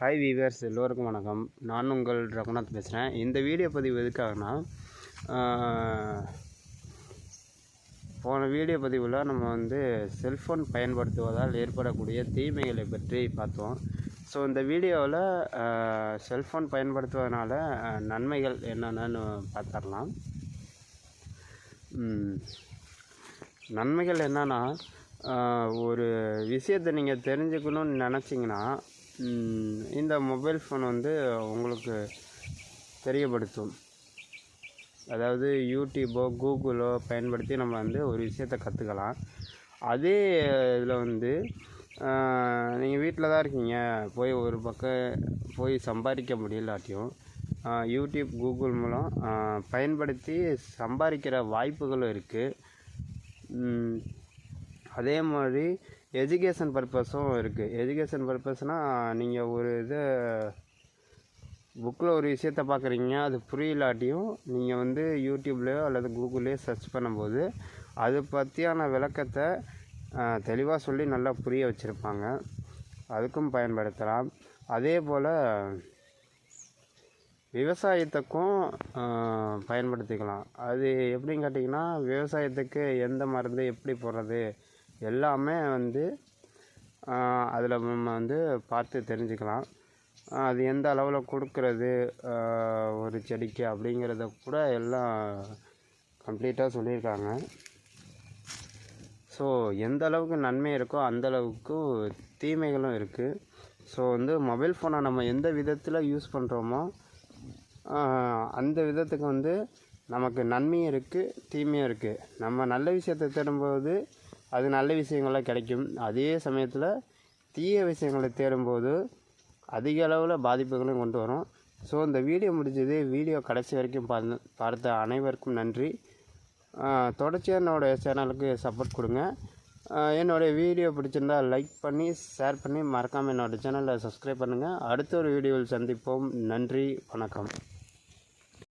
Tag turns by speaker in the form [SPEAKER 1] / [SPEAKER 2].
[SPEAKER 1] Hi viewers எல்லோருக்கும் வணக்கம். நான் உங்கள் ரகுநாத் பேசுகிறேன் இந்த வீடியோ பதிவு எதுக்காகனா போன வீடியோ பதிவில் நம்ம வந்து செல்ஃபோன் பயன்படுத்துவதால் ஏற்படக்கூடிய தீமைகளை பற்றி பார்த்தோம். ஸோ இந்த வீடியோவில் செல்ஃபோன் பயன்படுத்துவதனால நன்மைகள் என்னென்னு பார்த்துடலாம். நன்மைகள் என்னன்னா ஒரு விஷயத்தை நீங்கள் தெரிஞ்சுக்கணும்னு நினச்சிங்கன்னா இந்த மொபைல் ஃபோன் வந்து உங்களுக்கு தெரியப்படுத்தும். அதாவது யூடியூபோ கூகுளோ பயன்படுத்தி நம்ம வந்து ஒரு விஷயத்தை கற்றுக்கலாம் அதே இதில் வந்து நீங்கள் வீட்டில் தான் இருக்கீங்க போய் ஒரு பக்கம் போய் சம்பாதிக்க முடியலாட்டியும் யூடியூப் கூகுள் மூலம் பயன்படுத்தி சம்பாதிக்கிற வாய்ப்புகளும் இருக்குது அதே மாதிரி எஜுகேஷன் பர்பஸும் இருக்குது எஜுகேஷன் பர்பஸ்னால் நீங்கள் ஒரு இதை புக்கில் ஒரு விஷயத்த பார்க்குறீங்க அது புரியலாட்டியும் நீங்கள் வந்து யூடியூப்லேயோ அல்லது கூகுள்லேயோ சர்ச் பண்ணும்போது அது பற்றியான விளக்கத்தை தெளிவாக சொல்லி நல்லா புரிய வச்சுருப்பாங்க. அதுக்கும் பயன்படுத்தலாம். அதே போல் விவசாயத்துக்கும் பயன்படுத்திக்கலாம். அது எப்படின்னு கேட்டிங்கன்னா விவசாயத்துக்கு எந்த மருந்து எப்படி போடுறது? எல்லாமே வந்து அதில் நம்ம வந்து பார்த்து தெரிஞ்சுக்கலாம். அது எந்த அளவில் கொடுக்கறது ஒரு செடிக்கு அப்படிங்கிறத கூட எல்லாம் கம்ப்ளீட்டாக சொல்லியிருக்காங்க. ஸோ எந்த அளவுக்கு நன்மை இருக்கோ அந்த அளவுக்கு தீமைகளும் இருக்குது ஸோ வந்து மொபைல் ஃபோனை நம்ம எந்த விதத்தில் யூஸ் பண்ணுறோமோ அந்த விதத்துக்கு வந்து நமக்கு நன்மையும் இருக்குது தீமையும் இருக்குது நம்ம நல்ல விஷயத்தை தேடும்போது அது நல்ல விஷயங்களாக கிடைக்கும். அதே சமயத்தில் தீய விஷயங்களை தேடும்போது அதிக அளவில் பாதிப்புகளும் கொண்டு வரும். ஸோ இந்த வீடியோ முடிஞ்சது. வீடியோ கடைசி வரைக்கும் பார்த்து பார்த்த அனைவருக்கும் நன்றி. தொடர்ச்சியாக என்னோடய சேனலுக்கு சப்போர்ட் கொடுங்க. ஆஹ் என்னோடய வீடியோ பிடிச்சிருந்தா லைக் பண்ணி ஷேர் பண்ணி மறக்காமல் என்னோடய சேனலை சப்ஸ்கிரைப் பண்ணுங்கள் அடுத்த ஒரு வீடியோவில் சந்திப்போம். நன்றி. வணக்கம்.